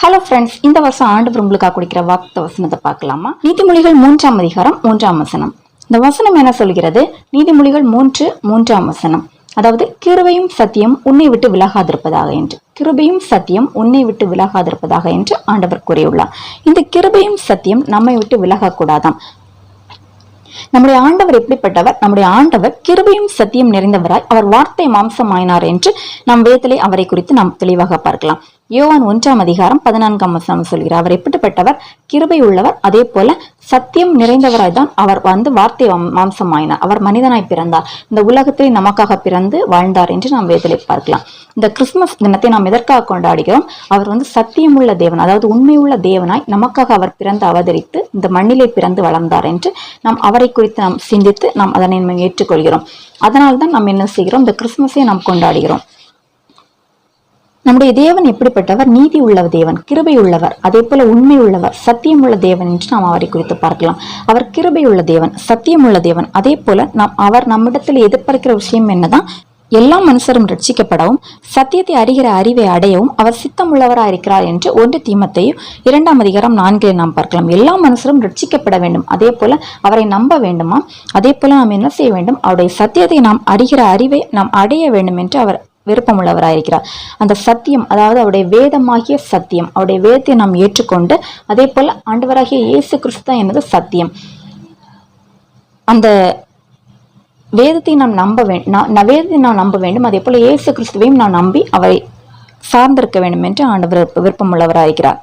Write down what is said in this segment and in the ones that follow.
Hello friends இந்த வருஷம் ஆண்டவர் உங்களுக்காக கொடுக்கிற வாக்குத்த வசனத்தை பார்க்கலாமா? நீதிமொழிகள் மூன்றாம் அதிகாரம் மூன்றாம் வசனம். இந்த வசனம் என்ன சொல்கிறது? நீதிமொழிகள் மூன்று மூன்றாம் வசனம். அதாவது கிருபையும் சத்தியம் உன்னை விட்டு விலகாதிருப்பதாக என்று. கிருபையும் சத்தியம் உன்னை விட்டு விலகாதிருப்பதாக என்று ஆண்டவர் கூறியுள்ளார். இந்த கிருபையும் சத்தியம் நம்மை விட்டு விலகக்கூடாதாம். நம்முடைய ஆண்டவர் எப்படிப்பட்டவர்? நம்முடைய ஆண்டவர் கிருபையும் சத்தியம் நிறைந்தவராய் அவர் வார்த்தை மாம்சமாயினார் என்று நம் வேதலை அவரை குறித்து நாம் தெளிவாக பார்க்கலாம். யோவான் ஒன்றாம் அதிகாரம் பதினான்காம் வசனம் சொல்கிறார். அவர் எப்படிப்பட்டவர்? கிருபை உள்ளவர் அதே போல சத்தியம் நிறைந்தவராய் தான் அவர் வந்து வார்த்தை மாம்சமாயினார். அவர் மனிதனாய் பிறந்தார். இந்த உலகத்தில் நமக்காக பிறந்து வாழ்ந்தார் என்று நாம் வேதலை பார்க்கலாம். இந்த கிறிஸ்துமஸ் தினத்தை நாம் எதற்காக கொண்டாடுகிறோம்? அவர் வந்து சத்தியமுள்ள தேவன் அதாவது உண்மையுள்ள தேவனாய் நமக்காக அவர் பிறந்து அவதரித்து இந்த மண்ணிலே பிறந்து வளர்ந்தார் என்று நாம் அவரை குறித்து நாம் சிந்தித்து நாம் அதனை ஏற்றுக்கொள்கிறோம். அதனால்தான் நாம் என்ன செய்கிறோம்? இந்த கிறிஸ்துமஸை நாம் கொண்டாடுகிறோம். நம்முடைய தேவன் எப்படிப்பட்டவர்? நீதி உள்ள தேவன் கிருபை உள்ளவர் அதே போல உண்மை உள்ளவர் சத்தியம் உள்ள தேவன் என்று நாம் அவரை குறித்து பார்க்கலாம். அவர் கிருபை உள்ள தேவன் சத்தியம் உள்ள தேவன் அதே போல நாம் அவர் நம்மிடத்தில் எதிர்பார்க்கிற விஷயம் என்னதான்? எல்லா மனுஷரும் ரட்சிக்கப்படவும் சத்தியத்தை அறிகிற அறிவை அடையவும் அவர் சித்தம் உள்ளவராக இருக்கிறார் என்று ஒன்று தீமத்தையும் இரண்டாம் அதிகாரம் நான்கில் நாம் பார்க்கலாம். எல்லா மனுஷரும் ரட்சிக்கப்பட வேண்டும் அதே போல அவரை நம்ப வேண்டுமா அதே போல நாம் என்ன செய்ய வேண்டும்? அவருடைய சத்தியத்தை நாம் அறிகிற அறிவை நாம் அடைய வேண்டும் என்று அவர் விருப்பமுள்ளவராயிருக்கிறார். அந்த சத்தியம் அதாவது அவருடைய வேதமாகிய சத்தியம் அவருடைய வேதத்தை நாம் ஏற்றுக்கொண்டு அதே போல் ஆண்டவராகிய இயேசு கிறிஸ்து தான் சத்தியம். அந்த வேதத்தை நாம் நம்ப வேண்டும் வேதத்தை நாம் நம்ப வேண்டும் அதே போல் இயேசு கிறிஸ்துவையும் நாம் நம்பி அவரை சார்ந்திருக்க வேண்டும் என்று ஆண்டவர் விருப்பமுள்ளவராயிருக்கிறார்.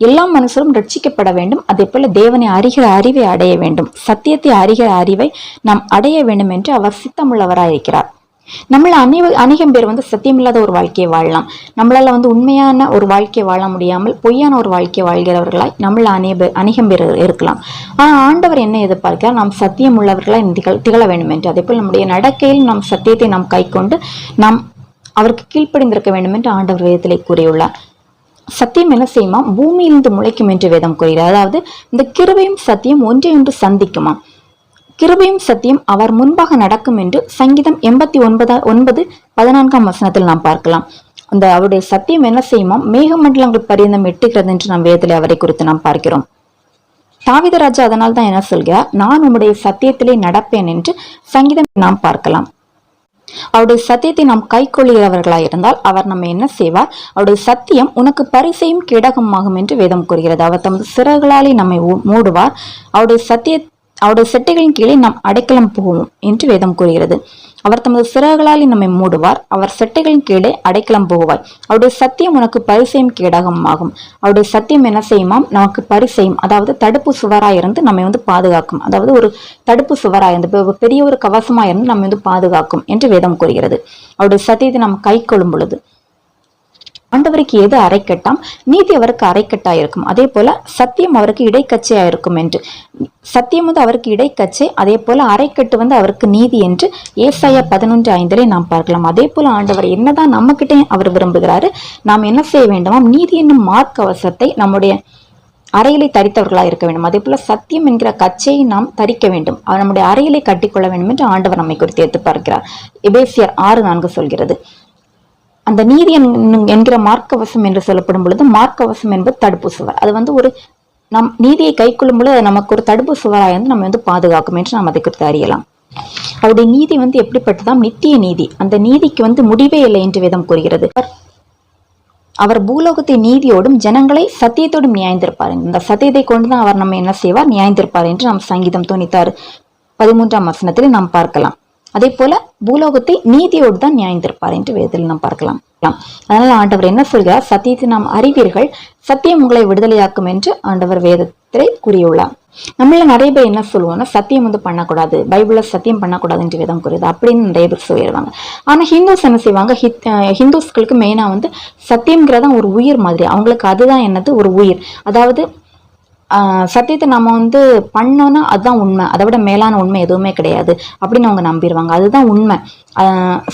எல்லா மனுஷரும் ரட்சிக்கப்பட வேண்டும் அதே போல தேவனை அறிகிற அறிவை அடைய வேண்டும். சத்தியத்தை அறிகிற அறிவை நாம் அடைய வேண்டும் என்று அவர் சித்தமுள்ளவராயிருக்கிறார். நம்மள அநேக அநேகம் பேர் வந்து சத்தியமில்லாத ஒரு வாழ்க்கையை வாழலாம். நம்மளால வந்து உண்மையான ஒரு வாழ்க்கையை வாழ முடியாமல் பொய்யான ஒரு வாழ்க்கையை வாழ்கிறவர்களாய் நம்மள அநேக அநேகம் பேர் இருக்கலாம். ஆனால் ஆண்டவர் என்ன எதிர்பார்க்கிறார்? நாம் சத்தியம் உள்ளவர்களாய் திகழ் திகழ வேண்டும் என்று. அதே போல் நம்முடைய நடக்கையில் நாம் சத்தியத்தை நாம் கைக்கொண்டு நாம் அவருக்கு கீழ்ப்படிந்திருக்க வேண்டும் என்று ஆண்டவர் வேதத்திலே கூறியுள்ளார். சத்தியம் என்ன செய்யுமா? பூமியிலிருந்து முளைக்கும் என்று வேதம் கூறுகிறார் அதாவது இந்த கிருபையும் சத்தியம் ஒன்றை ஒன்று சந்திக்குமா? கிருபையும் சத்தியம் அவர் முன்பாக நடக்கும் என்று சங்கீதம் எண்பத்தி ஒன்பதா ஒன்பது பதினான்காம் வசனத்தில் நாம் பார்க்கலாம். அந்த அவருடைய சத்தியம் என்ன செய்யுமோ மேகமண்டலங்கள் பரியந்தம் எட்டுகிறது என்று நாம் வேதலை அவரை குறித்து நாம் பார்க்கிறோம். தாவிதராஜா அதனால் தான் என்ன சொல்கிறார்? நான் உம்முடைய சத்தியத்திலே நடப்பேன் என்று சங்கீதம் நாம் பார்க்கலாம். அவருடைய சத்தியத்தை நாம் கை கொள்கிறவர்களாக இருந்தால் அவர் நம்ம என்ன செய்வார்? அவருடைய சத்தியம் உனக்கு பரிசையும் கிடகமாகும் என்று வேதம் கூறுகிறது. அவர் தமது சிறகுகளாலே நம்மை மூடுவார். அவருடைய சத்திய அவருடைய செட்டைகளின் கீழே நாம் அடைக்கலம் போவோம் என்று வேதம் கூறுகிறது. அவர் தமது சிறகுகளால் நம்மை மூடுவார். அவர் செட்டைகளின் கீழே அடைக்கலம் போகுவார். அவருடைய சத்தியம் உனக்கு பரிசையும் கேடகமாகும் அவருடைய சத்தியம் என்ன செய்யுமாம்? நமக்கு பரிசையும் அதாவது தடுப்பு சுவராய் இருந்து நம்மை வந்து பாதுகாக்கும். அதாவது ஒரு தடுப்பு சுவராய் இருந்து பெரிய ஒரு கவசமாயிருந்து நம்மை வந்து பாதுகாக்கும் என்று வேதம் கூறுகிறது. அவருடைய சத்தியத்தை நாம் கை கொள்ளும் பொழுது ஆண்டவருக்கு எது அரைக்கட்டாம்? நீதி அவருக்கு அரைக்கட்டா இருக்கும் அதே போல சத்தியம் அவருக்கு இடைக்கச்சையா இருக்கும் என்று. சத்தியம் வந்து அவருக்கு இடைக்கச்சை அதே போல அரைக்கட்டு வந்து அவருக்கு நீதி என்று ஏசாயா பதினொன்று ஐந்திலே நாம் பார்க்கலாம். அதே போல ஆண்டவர் என்னதான் நம்ம அவர் விரும்புகிறாரு நாம் என்ன செய்ய வேண்டுமாம் நீதி என்னும் மார்க் அவசரத்தை நம்முடைய அறையிலை தரித்தவர்களாக இருக்க வேண்டும். அதே போல சத்தியம் என்கிற கச்சையை நாம் தரிக்க வேண்டும். அவர் நம்முடைய அறையிலை கட்டிக்கொள்ள வேண்டும் என்று ஆண்டவர் நம்மை குறித்து எடுத்து பார்க்கிறார். எபேசியர் ஆறு நான்கு சொல்கிறது. அந்த நீதி என்- என்கிற மார்க்கவசம் என்று சொல்லப்படும் பொழுது மார்க்கவசம் என்பது தடுப்பு சுவர். அது வந்து ஒரு நம் நீதியை கைக்கொள்ளும் பொழுது அது நமக்கு ஒரு தடுப்பு சுவராக வந்து நம்ம வந்து பாதுகாக்கும் என்று நாம் அதை குறித்து அறியலாம். அவருடைய நீதி வந்து எப்படிப்பட்டதாம்? நித்திய நீதி. அந்த நீதிக்கு வந்து முடிவே இல்லை என்று வேதம் கூறுகிறது. அவர் பூலோகத்தை நீதியோடும் ஜனங்களை சத்தியத்தோடும் நியாயந்திருப்பார். இந்த சத்தியத்தை கொண்டுதான் அவர் நம்ம என்ன செய்வார்? நியாயந்திருப்பார் என்று நாம் சங்கீதம் துணித்தார். பதிமூன்றாம் வசனத்தில் நாம் பார்க்கலாம். அதே போல பூலோகத்தை நீதியோடு தான் நியாய்ந்திருப்பார் என்று வேதத்தில் நாம் பார்க்கலாம். அதனால் ஆண்டவர் என்ன சொல்கிறார்? சத்தியத்தை நாம் அறிவீர்கள் சத்தியம் உங்களை விடுதலையாக்கும் என்று ஆண்டவர் வேதத்திலே கூறியுள்ளார். நம்மள நிறைய பேர் என்ன சொல்லுவோம்னா சத்தியம் வந்து பண்ணக்கூடாது பைபிளில் சத்தியம் பண்ணக்கூடாது என்று விதம் கூறியது அப்படின்னு நிறைய பேர் சொல்லிடுவாங்க. ஆனா ஹிந்துஸ் என்ன செய்வாங்க? ஹித் ஹிந்துஸ்களுக்கு மெயினா வந்து சத்தியம்ங்கிறதா ஒரு உயிர் மாதிரி. அவங்களுக்கு அதுதான் என்னது? ஒரு உயிர். அதாவது சத்தியத்தை நம்ம வந்து பண்ணோம்னா அதுதான் உண்மை. அதை விட மேலான உண்மை எதுவுமே கிடையாது அப்படின்னு அவங்க நம்பிடுவாங்க. அதுதான் உண்மை.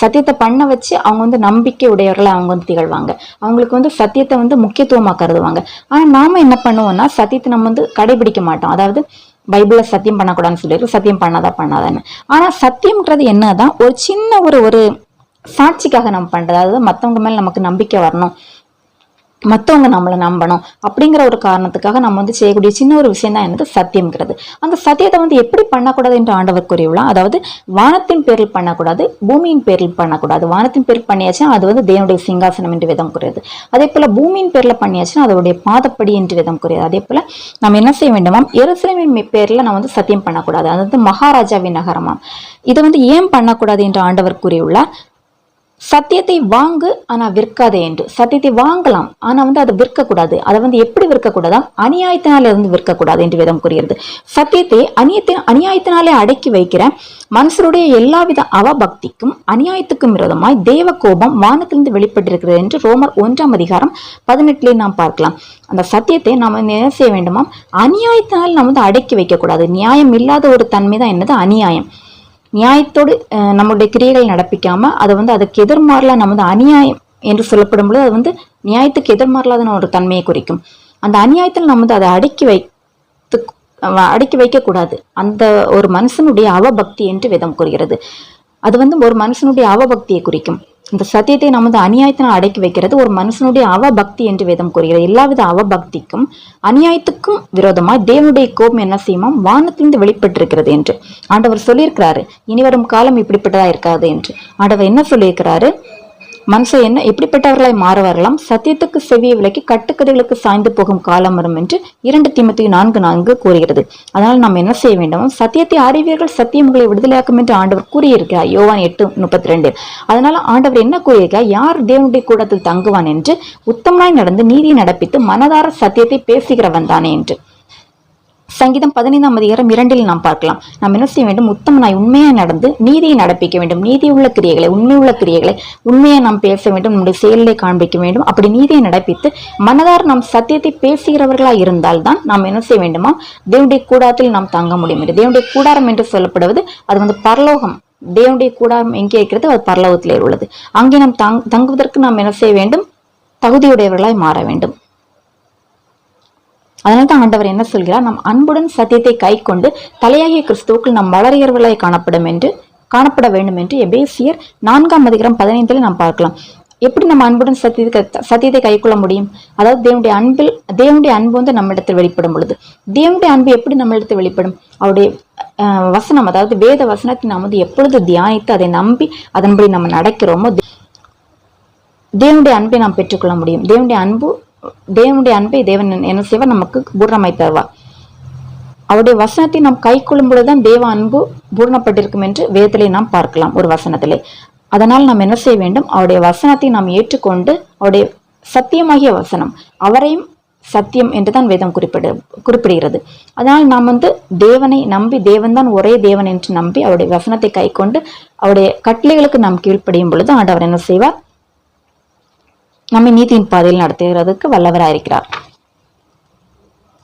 சத்தியத்தை பண்ண வச்சு அவங்க வந்து நம்பிக்கை உடையவர்களை அவங்க வந்து திகழ்வாங்க. அவங்களுக்கு வந்து சத்தியத்தை வந்து முக்கியத்துவமாக கருதுவாங்க. ஆனால் நாம என்ன பண்ணுவோம்னா சத்தியத்தை நம்ம வந்து கடைபிடிக்க மாட்டோம். அதாவது பைபிளில் சத்தியம் பண்ணக்கூடாதுன்னு சொல்லிட்டு சத்தியம் பண்ணாதா பண்ணாதான்னு. ஆனால் சத்தியம்ன்றது என்னதான்? ஒரு சின்ன ஒரு ஒரு சாட்சிக்காக நம்ம பண்ணுறது அதாவது மத்தவங்க மேலே நமக்கு நம்பிக்கை வரணும். மற்றவங்க நம்மளை நம்பணும் அப்படிங்கிற ஒரு காரணத்துக்காக நம்ம வந்து செய்யக்கூடிய சின்ன ஒரு விஷயம் தான் என்னது? சத்தியம்ங்கிறது. அந்த சத்தியத்தை வந்து எப்படி பண்ணக்கூடாது என்று ஆண்டவர் கூறியுள்ளார்? அதாவது வானத்தின் பேரில் பண்ணக்கூடாது பூமியின் பேரில் பண்ணக்கூடாது. வானத்தின் பேரில் பண்ணியாச்சுன்னா அது வந்து தேவனுடைய சிங்காசனம் என்று விதம் கூறியது அதே போல பூமியின் பேரில் பண்ணியாச்சுன்னா அதோடைய பாதப்படி என்று விதம் கூறியது அதே போல நம்ம என்ன செய்ய வேண்டுமாம்? எருசலேமின் பேரில் நம்ம வந்து சத்தியம் பண்ணக்கூடாது. அது வந்து மகாராஜாவின் நகரமாம். இதை வந்து ஏன் பண்ணக்கூடாது என்று ஆண்டவர் கூறியுள்ளார்? சத்தியத்தை வாங்கு ஆனா விற்காதே என்று. சத்தியத்தை வாங்கலாம் ஆனா வந்து அதை விற்கக்கூடாது. அதை வந்து எப்படி விற்கக்கூடாதா? அநியாயத்தினால இருந்து விற்கக்கூடாது என்று வேதம் கூறுகிறது. சத்தியத்தை அநியத்தின் அநியாயத்தினாலே அடக்கி வைக்கிற மனுஷருடைய எல்லாவித அவபக்திக்கும் அநியாயத்துக்கும் விரோதமாய் தேவ கோபம் வானத்திலிருந்து வெளிப்பட்டிருக்கிறது என்று ரோமர் ஒன்றாம் அதிகாரம் பதினெட்டுல நாம் பார்க்கலாம். அந்த சத்தியத்தை நாம் என்ன செய்ய வேண்டுமாம்? அநியாயத்தினால் நாம் வந்து அடக்கி வைக்கக்கூடாது. நியாயம் இல்லாத ஒரு தன்மை தான் என்னது? அநியாயம். நியாயத்தோடு நம்மளுடைய கிரியைகள் நடப்பிக்காம அதை வந்து அதுக்கு எதிர்மாறல நம்ம வந்து அநியாயம் என்று சொல்லப்படும் பொழுது அது வந்து நியாயத்துக்கு எதிர்மாறலாதான ஒரு தன்மையை குறிக்கும். அந்த அநியாயத்தில் நம்ம வந்து அதை அடக்கி வைத்து அடக்கி வைக்கக்கூடாது. அந்த ஒரு மனுஷனுடைய அவபக்தி என்று விதம் கூறுகிறது. அது வந்து ஒரு மனுஷனுடைய அவபக்தியை குறிக்கும். இந்த சத்தியத்தை நமது அநியாயத்தினால் அடக்கி வைக்கிறது ஒரு மனுஷனுடைய அவபக்தி என்று வேதம் கூறுகிறது. எல்லாவித அவபக்திக்கும் அநியாயத்துக்கும் விரோதமாய் தேவனுடைய கோபம் என்ன செய்யுமா? வானத்திலிருந்து வெளிப்பட்டிருக்கிறது என்று. ஆண்டவர் சொல்லியிருக்கிறாரு இனி வரும் காலம் இப்படிப்பட்டதா இருக்காது என்று. ஆண்டவர் என்ன சொல்லியிருக்கிறாரு? மனுஷன் என்ன எப்படிப்பட்டவர்களாய் மாறுவார்களாம்? சத்தியத்துக்கு செவியை விலக்கி கட்டுக்கதைகளுக்கு சாய்ந்து போகும் காலம் வரும் என்று இரண்டு திமுத்தி நான்கு நான்கு கூறுகிறது. அதனால் நாம் என்ன செய்ய வேண்டும் சத்தியத்தை அறிவீர்கள் சத்தியம் உங்களை விடுதலையாக்கும் என்று ஆண்டவர் கூறியிருக்கிறார். யோவான் எட்டு முப்பத்தி ரெண்டு அதனால ஆண்டவர் என்ன கூறியிருக்கிறார்? யார் தேவனுடைய கூடத்தில் தங்குவான் என்று உத்தமனாய் நடந்து நீதி நடப்பித்து மனதார சத்தியத்தை பேசுகிறவன் தானே என்று. சங்கீதம் பதினைந்தாம் அதிகாரம் இரண்டில் நாம் பார்க்கலாம். நாம் என்ன செய்ய வேண்டும்? உத்தமனாய் உண்மையாக நடந்து நீதியை நடப்பிக்க வேண்டும். நீதி உள்ள கிரியைகளை உண்மை உள்ள கிரியைகளை உண்மையை நாம் பேச வேண்டும். நம்முடைய செயலை காண்பிக்க வேண்டும். அப்படி நீதியை நடப்பித்து மனதார் நாம் சத்தியத்தை பேசுகிறவர்களா இருந்தால் தான் நாம் என்ன செய்ய வேண்டுமா? தேவனுடைய கூடாரத்தில் நாம் தங்க முடியும். என்று தேவனுடைய கூடாரம் என்று சொல்லப்படுவது அது வந்து பரலோகம். தேவனுடைய கூடாரம் எங்கே இருக்கிறது அது பரலோகத்திலே உள்ளது. அங்கே நாம் தங் தங்குவதற்கு நாம் என்ன செய்ய வேண்டும்? தகுதியுடையவர்களாய் மாற வேண்டும். அதனால தான் ஆண்டவர் என்ன சொல்கிறார்? நம் அன்புடன் சத்தியத்தை கை கொண்டு தலையாகிய கிறிஸ்துவுக்குள் நாம் வளரியவர்களாய் காணப்படும் என்று காணப்பட வேண்டும் என்று எபேசியர் நான்காம் அதிகாரம் பதினைந்தில் நாம் பார்க்கலாம். எப்படி நம்ம அன்புடன் சத்தியத்தை சத்தியத்தை கைக்கொள்ள முடியும்? அதாவது தேவனுடைய அன்பில் தேவனுடைய அன்பு வந்து நம்மிடத்தில் வெளிப்படும் பொழுது. தேவனுடைய அன்பு எப்படி நம்மிடத்தில் வெளிப்படும்? அவருடைய அஹ், வசனம் அதாவது வேத வசனத்தை நாம் வந்து எப்பொழுது தியானித்து அதை நம்பி அதன்படி நம்ம நடக்கிறோமோ தேவனுடைய அன்பை நாம் பெற்றுக்கொள்ள முடியும். தேவனுடைய அன்பு தேவனுடைய அன்பை தேவன் என்ன செய்வார் நமக்கு பூரணமாய் தருவார். அவருடைய வசனத்தை நாம் கை கொள்ளும் பொழுதுதான் தேவ அன்பு பூரணப்பட்டிருக்கும் என்று வேதத்திலே நாம் பார்க்கலாம் ஒரு வசனத்திலே. அதனால் நாம் என்ன செய்ய வேண்டும்? அவருடைய வசனத்தை நாம் ஏற்றுக்கொண்டு அவருடைய சத்தியமாகிய வசனம் அவரையும் சத்தியம் என்றுதான் வேதம் குறிப்பிடு குறிப்பிடுகிறது. அதனால் நாம் வந்து தேவனை நம்பி தேவன் தான் ஒரே தேவன் என்று நம்பி அவருடைய வசனத்தை கை கொண்டு அவருடைய கட்டளைகளுக்கு நாம் கீழ்ப்படியும் பொழுது ஆண்டவர் என்ன செய்வார்? நம்மை நீதியின் பாதையில் நடத்துகிறதுக்கு வல்லவராயிருக்கிறார்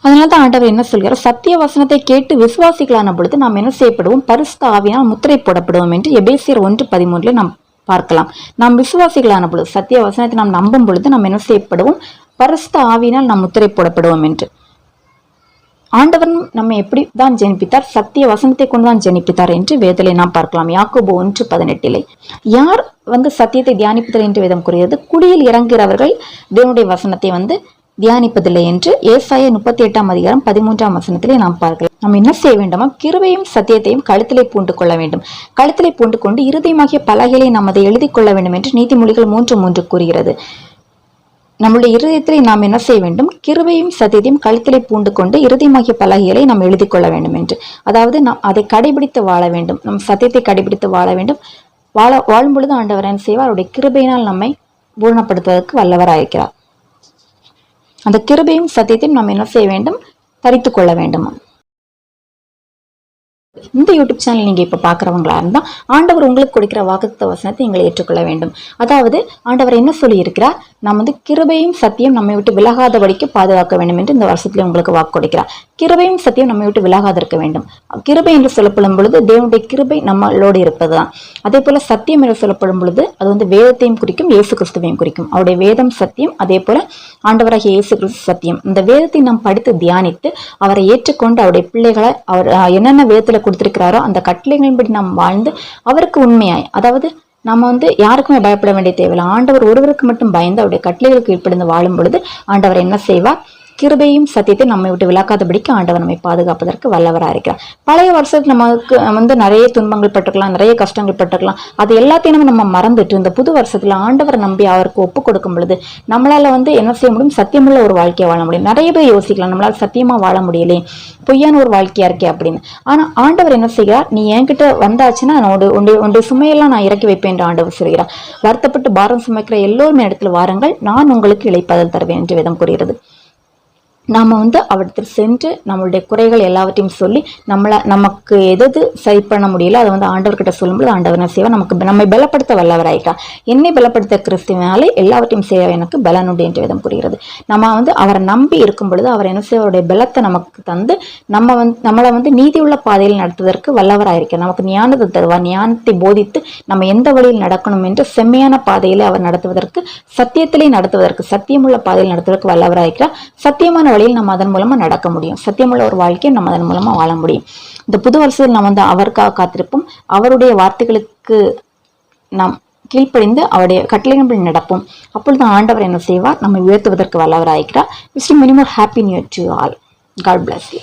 அதனால தான் ஆண்டவர் என்ன சொல்கிறார்? சத்திய வசனத்தை கேட்டு விசுவாசிகளான பொழுது நாம் என்ன செய்யப்படுவோம்? பரிசுத்த ஆவியால் முத்திரை போடப்படுவோம் என்று எபேசியர் ஒன்று பதிமூன்றில் நாம் பார்க்கலாம். நாம் விசுவாசிகளான பொழுது சத்திய வசனத்தை நாம் நம்பும் பொழுது நாம் என்ன செய்யப்படுவோம்? பரிசுத்த ஆவியினால் நாம் முத்திரை போடப்படுவோம் என்று. ஆண்டவன் நம்ம எப்படி தான் ஜெனிப்பித்தார் சத்திய வசனத்தை கொண்டுதான் ஜெனிப்பித்தார் என்று வேதலை நாம் பார்க்கலாம். யாக்கோபு ஒன்று பதினெட்டிலே யார் வந்து சத்தியத்தை தியானிப்பதில்லை? என்று வேதம் கூறுகிறது. குடியில் இறங்குகிறவர்கள் தேவனுடைய வசனத்தை வந்து தியானிப்பதில்லை என்று ஏசாய முப்பத்தி எட்டாம் அதிகாரம் பதிமூன்றாம் வசனத்திலே நாம் பார்க்கலாம். நாம் என்ன செய்ய வேண்டுமா கிருவையும் சத்தியத்தையும் கழுத்திலே பூண்டு கொள்ள வேண்டும். கழுத்திலே பூண்டு கொண்டு இருதயமாகிய பலகைகளை நாம் அதை எழுதி கொள்ள வேண்டும் என்று நீதிமொழிகள் மூன்று மூன்று கூறுகிறது. நம்முடைய இருதயத்திலே நாம் என்ன செய்ய வேண்டும்? கிருபையும் சத்தியத்தையும் கழுத்திலே பூண்டு கொண்டு இருதயமாகிய பலகைகளை நாம் எழுதி கொள்ள வேண்டும் என்று. அதாவது நாம் அதை கடைபிடித்து வாழ வேண்டும். நம் சத்தியத்தை கடைபிடித்து வாழ வேண்டும். வாழ வாழும் பொழுது ஆண்டவர் என்ன செய்வார்? அவருடைய கிருபையினால் நம்மை பூரணப்படுத்துவதற்கு வல்லவராயிருக்கிறார். அந்த கிருபையும் சத்தியத்தையும் நாம் என்ன செய்ய வேண்டும்? தரித்து கொள்ள வேண்டும். இந்த யூடியூப் சேனல் நீங்க இப்ப பாக்குறவங்களா இருந்தா ஆண்டவர் உங்களுக்கு கொடுக்கிற வாக்குத்த வசனத்தை நீங்கள் ஏற்றுக்கொள்ள வேண்டும். அதாவது ஆண்டவர் என்ன சொல்லி இருக்கிறார் நாம் வந்து கிருபையும் சத்தியம் நம்மை விட்டு விலகாதபடிக்கு பாதுகாக்க வேண்டும் என்று இந்த வருஷத்துல உங்களுக்கு வாக்கு கொடுக்கிறார். கிருபையும் சத்தியம் நம்மை விட்டு விலகாது இருக்க வேண்டும். கிருபை என்று சொல்லப்படும் பொழுது தேவனுடைய கிருபை நம்மளோடு இருப்பதுதான். அதே போல சத்தியம் என்று சொல்லப்படும் பொழுது அது வந்து வேதத்தையும் குறிக்கும் இயேசு கிறிஸ்துவையும் குறிக்கும். அவருடைய வேதம் சத்தியம் அதே போல ஆண்டவராகிய இயேசு கிறிஸ்து சத்தியம். இந்த வேதத்தை நாம் படித்து தியானித்து அவரை ஏற்றுக்கொண்டு அவருடைய பிள்ளைகளை அவர் அஹ், என்னென்ன வேதத்துல கொடுத்திருக்கிறாரோ அந்த கட்டளைகளின்படி நாம் வாழ்ந்து அவருக்கு உண்மையாய் அதாவது நம்ம வந்து யாருக்குமே பயப்பட வேண்டிய தேவையில்லை. ஆண்டவர் ஒருவருக்கு மட்டும் பயந்து அவருடைய கட்டளைகளுக்கு கீழ்ப்படிந்து வாழும் பொழுது ஆண்டவர் என்ன செய்வார்? கிருபையும் சத்தியத்தை நம்மை விட்டு விளக்காதபடிக்கு ஆண்டவர் நம்மை பாதுகாப்பதற்கு வல்லவராக இருக்கிறார். பழைய வருஷத்துக்கு நமக்கு வந்து நிறைய துன்பங்கள் பட்டுக்கலாம் நிறைய கஷ்டங்கள் பட்டுக்கலாம். அது எல்லாத்தையும் நம்ம மறந்துட்டு இந்த புது வருஷத்துல ஆண்டவரை நம்பி அவருக்கு ஒப்பு கொடுக்கும் பொழுது நம்மளால வந்து என்ன செய்ய முடியும்? சத்தியமுள்ள ஒரு வாழ்க்கையை வாழ முடியும். நிறைய பேர் யோசிக்கலாம் நம்மளால சத்தியமா வாழ முடியலே பொய்யான ஒரு வாழ்க்கையா இருக்கே அப்படின்னு. ஆனா ஆண்டவர் என்ன செய்கிறார்? நீ என்கிட்ட வந்தாச்சுன்னா நான் உண்டு உண்டு உண்டு சுமையெல்லாம் நான் இறக்கி வைப்பேன் என்று ஆண்டவர் சொல்கிறார். வருத்தப்பட்டு பாரம் சுமைக்கிற எல்லோருமே இடத்துல வாருங்கள். நான் உங்களுக்கு இழைப்பதில் தருவேன் என்று விதம் கூறுகிறது. நாம் வந்து அவர்கிட்ட சென்று நம்மளுடைய குறைகள் எல்லாவற்றையும் சொல்லி நம்மளை நமக்கு எது சரி பண்ண முடியல அதை வந்து ஆண்டவர்கிட்ட சொல்லும்போது ஆண்டவர் என்ன செய்வார்? நமக்கு நம்மை பலப்படுத்த வல்லவராயிட்டார். என்னை பலப்படுத்த கிறிஸ்துவனாலே எல்லாவற்றையும் செய்ய எனக்கு பலனுண்டு உண்டு என்று விதம் புரிகிறது நம்ம வந்து அவரை நம்பி இருக்கும் பொழுது அவர் என்ன செய்ய அவருடைய பலத்தை நமக்கு தந்து நம்ம வந்து நம்மளை வந்து நீதியுள்ள பாதையில் நடத்துவதற்கு வல்லவராயிருக்கிறார். நமக்கு ஞானத்தை தருவார். ஞானத்தை போதித்து நம்ம எந்த வழியில் நடக்கணும் என்று செம்மையான பாதையில் அவர் நடத்துவதற்கு சத்தியத்திலே நடத்துவதற்கு சத்தியமுள்ள பாதையில் நடத்துவதற்கு வல்லவராயிருக்கிறார். சத்தியமான வழியில் நம்ம அதன் மூலமா நடக்க முடியும். சத்தியமுள்ள ஒரு வாழ்க்கையை நம்ம அதன் மூலமா வாழ முடியும். இந்த புது வருஷத்தில் நம்ம வந்து அவருக்காக காத்திருப்போம். அவருடைய வார்த்தைகளுக்கு நாம் கீழ்ப்படிந்து அவருடைய கட்டளைகள் நடப்போம். அப்பொழுது ஆண்டவர் என்ன செய்வார்? நம்மை உயர்த்துவதற்கு வல்லவராயிருக்கிறார். Wish minimum happy new to all God bless you